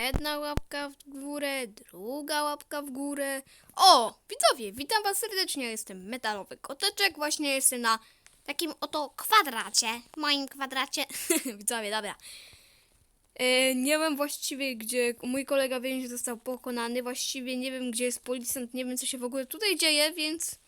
Jedna łapka w górę, druga łapka w górę. O, widzowie, witam was serdecznie. Jestem Metalowy Koteczek. Właśnie jestem na takim oto kwadracie. Moim kwadracie. widzowie, dobra. E, nie wiem właściwie, gdzie mój kolega więź został pokonany. Właściwie nie wiem, gdzie jest policjant. Nie wiem, co się w ogóle tutaj dzieje, więc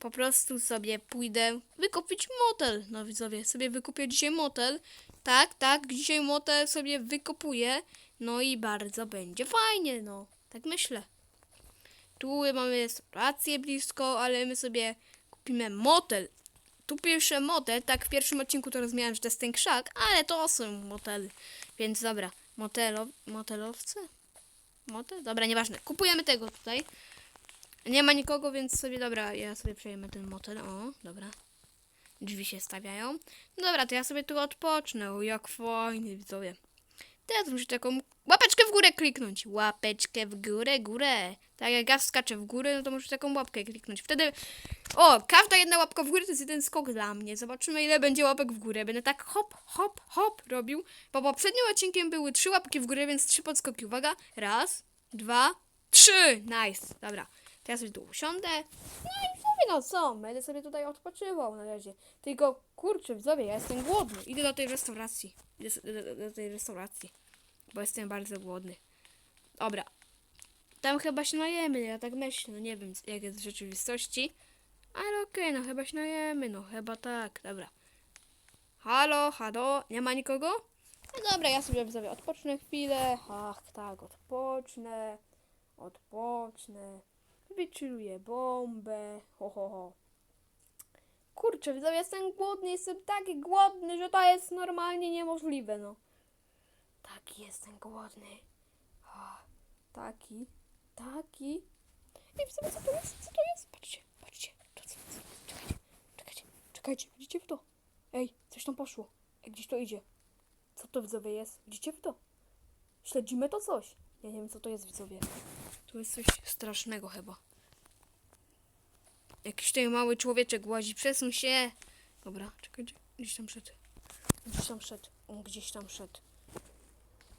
po prostu sobie pójdę wykupić motel. No widzowie, sobie wykupię dzisiaj motel. Tak, tak, dzisiaj motel sobie wykupuję. No i bardzo będzie fajnie, no. Tak myślę. Tu mamy restaurację blisko, ale my sobie kupimy motel. Tu pierwszy motel, tak w pierwszym odcinku to rozmawiałem, że to jest ten krzak, ale to są motely. Więc dobra, motelo, motelowce? Motel? Dobra, nieważne. Kupujemy tego tutaj. Nie ma nikogo, więc sobie, dobra, ja sobie przejmę ten motel. O, dobra. Drzwi się stawiają. No dobra, to ja sobie tu odpocznę. O, jak fajnie, widzowie. Teraz muszę taką łapeczkę w górę kliknąć. Łapeczkę w górę, górę. Tak jak ja skaczę w górę, no to muszę taką łapkę kliknąć. Wtedy, o, każda jedna łapka w górę to jest jeden skok dla mnie. Zobaczymy, ile będzie łapek w górę. Będę tak hop, hop, hop robił. Bo poprzednim odcinkiem były trzy łapki w górę, więc trzy podskoki. Uwaga. Raz, dwa, trzy. Nice. Dobra. Ja sobie tu usiądę. No i sobie no co, będę sobie tutaj odpoczywał na razie. Tylko kurczę, widzowie, ja jestem głodny. Idę do tej restauracji. Idę do, do, tej restauracji. Bo jestem bardzo głodny. Dobra. Tam chyba się najemy, ja tak myślę. No nie wiem, jak jest w rzeczywistości. Ale okej, no chyba się najemy, no chyba tak, dobra. Halo, halo, nie ma nikogo? No dobra, ja sobie sobie odpocznę chwilę. Ach, tak, odpocznę. Odpocznę. Wychilluję bombę. Ho, ho, ho. Kurczę, widzowie, jestem głodny, jestem taki głodny, że to jest normalnie niemożliwe, no. Taki jestem głodny. Ah, Taki, taki. Ej, widzowie, co to jest? Co to jest? Patrzcie, patrzcie. To co, co? Czekajcie, czekajcie, czekajcie. Widzicie w to? Ej, coś tam poszło. Ej, gdzieś to idzie. Co to widzowie jest? Widzicie w to? Śledzimy to coś. Ja nie wiem, co to jest widzowie. Tu jest coś strasznego chyba. Jakiś tutaj mały człowieczek łazi. Przesuń się. Dobra, czekajcie. Gdzieś tam szedł. Gdzieś tam szedł. On gdzieś tam szedł.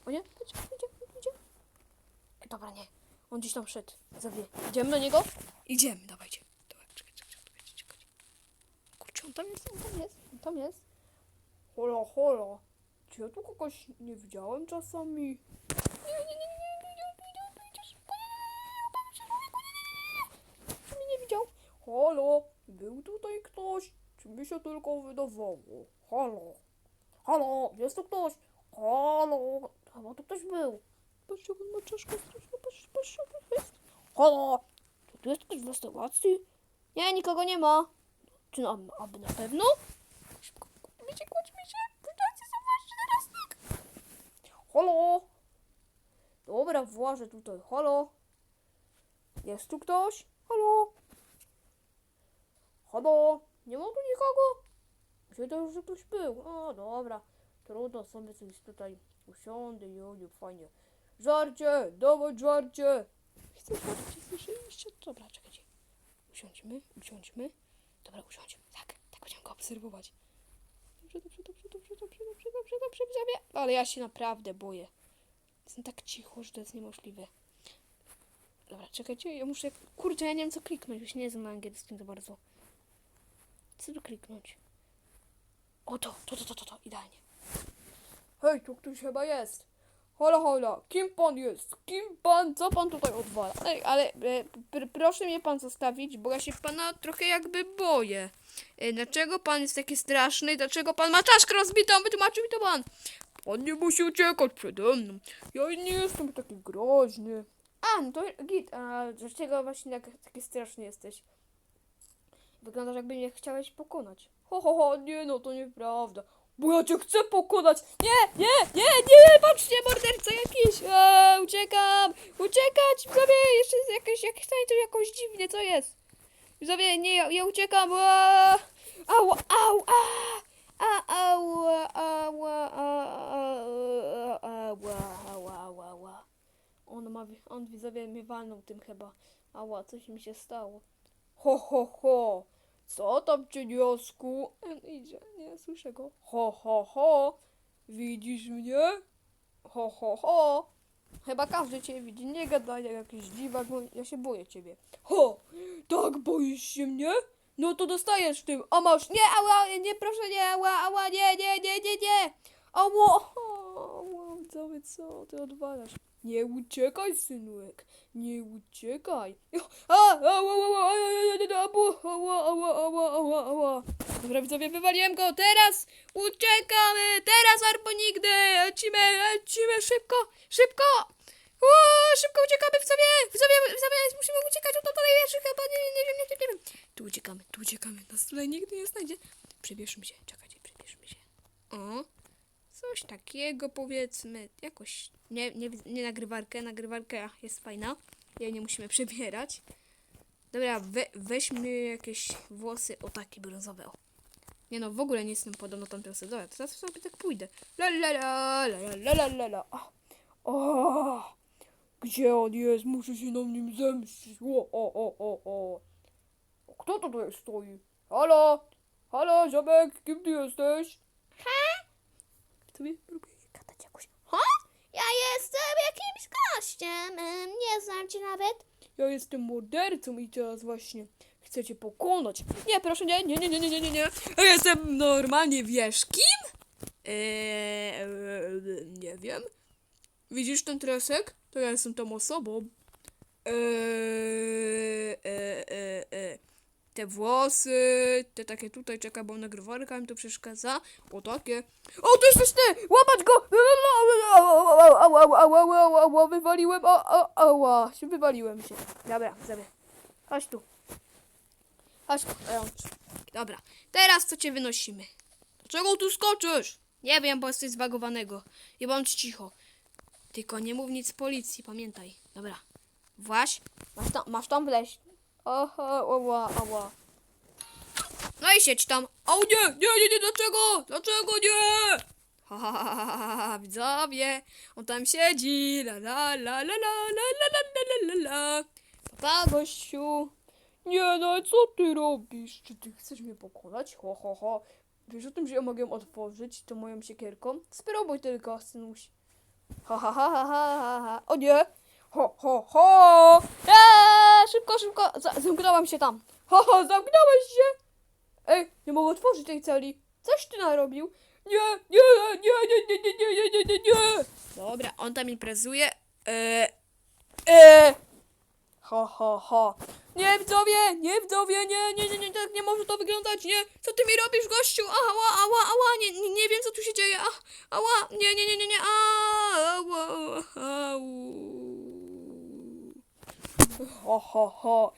O nie? Idzie, idzie, idzie. Dobra, nie. On gdzieś tam szedł. Zawie. Idziemy do niego? Idziemy, dawajcie. Dobra, czekaj, czekaj, czekajcie, czekajcie. Kurczę, on tam jest, on tam jest, on tam jest. Hola, hola. Czy ja tu kogoś nie widziałem czasami? Halo, był tutaj ktoś? Czy mi się tylko wydawało? Halo, halo, jest tu ktoś? Halo, chyba tu ktoś był. Patrzcie, on ma czaszkę straszną, patrzcie, patrzcie, jest. Halo, czy tu jest ktoś w restauracji? Nie, nikogo nie ma. Czy na, aby na pewno? Szybko, kłóćmy kłóćmy się. Sobie właśnie teraz tak. Halo. Dobra, włażę tutaj. Halo. Jest tu ktoś? Halo. Nie ma tu nikogo? Myślałem, że ktoś był. O, dobra. Trudno sobie coś tutaj usiądę nie, fajnie. Żarcie, dawaj żarcie. Chcę żarcie, słyszeliście? Dobra, czekajcie. Usiądźmy, usiądźmy. Dobra, usiądźmy. Tak, tak będziemy go obserwować. Dobrze, dobrze, dobrze, dobrze, dobrze, dobrze, dobrze, dobrze, widzowie. Ale ja się naprawdę boję. Jestem tak cicho, że to jest niemożliwe. Dobra, czekajcie, ja muszę... Kurczę, ja nie wiem co kliknąć, już nie znam na angielskim za bardzo. Co tu kliknąć? O, to, to, to, to, to, to, idealnie. Hej, tu ktoś chyba jest. Hola, hola, kim pan jest? Kim pan, co pan tutaj odwala? Ej, ale e, pr proszę mnie pan zostawić, bo ja się pana trochę jakby boję. E, dlaczego pan jest taki straszny? Dlaczego pan ma czaszkę rozbitą? Wytłumaczył mi to pan. Pan nie musi uciekać przede mną. Ja nie jestem taki groźny. A, no to git. A dlaczego właśnie tak, taki straszny jesteś? Wyglądasz jakby mnie chciałeś pokonać. Ho, ho, ho, nie no, to nieprawda. Bo ja cię chcę pokonać. Nie, nie, nie, nie, patrzcie, morderca jakiś. Eee, uciekam, uciekać, sobie jeszcze jest jakieś, tutaj to jakoś dziwnie, co jest? Sobie, nie, ja, ja uciekam. Eee, au, au, a, a, au, au, au, au, On ma, on widzowie mnie walnął tym chyba. Ała, coś mi się stało. Ho, ho, ho. Co tam, cieniosku? On idzie, nie słyszę go. Ho, ho, ho. Widzisz mnie? Ho, ho, ho. Chyba każdy cię widzi. Nie gadaj jak jakiś dziwak, bo ja się boję ciebie. Ho! Tak boisz się mnie? No to dostajesz tym, a masz... Nie, ała, nie, proszę, nie, ała, ała, nie, nie, nie, nie, nie widzowie, co ty odwalasz? Nie uciekaj, synułek, nie uciekaj. A. Dobra, widzowie, wywaliłem go, teraz uciekamy, teraz albo nigdy, lecimy, lecimy, szybko, szybko. Uuu, szybko uciekamy w sobie! W sobie, w sobie musimy uciekać od tutaj jeszcze chyba nie, nie wiem, nie wiem, nie wiem. Tu uciekamy, tu uciekamy. Nas tutaj nigdy nie znajdzie. Przebierzmy się, czekajcie, przebierzmy się. O, Coś takiego powiedzmy, jakoś, nie, nie, nie nagrywarkę, nagrywarka jest fajna, jej nie musimy przebierać. Dobra, we, weźmy jakieś włosy, o takie brązowe, o. Nie no, w ogóle nie jestem podobna tą piosenką. Dobra, teraz sobie tak pójdę. La la la, la la la la la o, gdzie on jest? Muszę się na nim zemścić. O, o, o, o, o. Kto to tutaj stoi? Halo? Halo, ziomek, kim ty jesteś? sobie próbuję gadać jakoś. Ha? Ja jestem jakimś gościem, nie znam cię nawet. Ja jestem mordercą i teraz właśnie chcę cię pokonać. Nie, proszę, nie, nie, nie, nie, nie, nie, nie. Ja jestem normalnie, wiesz kim? Eee, nie wiem. Widzisz ten tresek? To ja jestem tą osobą. Eee, eee, eee, eee. Te włosy, te takie tutaj, czeka, bo nagrywarka mi to przeszkadza. O takie. O, to jesteś ty! Łapać go! Ała, wywaliłem, ała, się wywaliłem się. Dobra, sobie. Chodź tu. Chodź. Ej, Dobra, teraz co cię wynosimy? Dlaczego tu skoczysz? Nie wiem, bo jesteś zbagowanego. I bądź cicho. Tylko nie mów nic policji, pamiętaj. Dobra. Właś. Masz tam, masz tam wleźć. Aha, ała, ała. No i siedź tam. O nie, nie, nie, nie, dlaczego? Dlaczego nie? Ha, ha, ha, ha, widzowie. On tam siedzi. La, la, la, la, la, la, la, la, la, la, la. Pa, gościu. Nie no, co ty robisz? Czy ty chcesz mnie pokonać? Ho, ho, ho. Wiesz o tym, że ja mogę otworzyć to moją siekierką? Spróbuj tylko, synuś. Ha, ha, ha, ha, ha, ha, ha. O nie! Ho, ho, ho! Eee, szybko, szybko! Za zamknęłam się tam. Ho, ho, zamknąłeś się! Ej, nie mogę otworzyć tej celi. Coś ty narobił? Nie, nie, nie, nie, nie, nie, nie, nie, nie, nie, nie! Dobra, on tam imprezuje. Eee, Eee! Ha, ha, ha. Nie, widzowie, nie, widzowie, nie, nie, nie, nie, tak nie może to wyglądać, nie. co ty mi robisz, gościu? Ała, ała, ała, nie, nie, nie wiem, co tu się dzieje. Ała, nie, nie, nie, nie, nie, ała, au. Ho, ho, ho.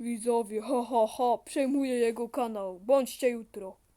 Widzowie, ho, ho, ho. Przejmuję jego kanał. Bądźcie jutro.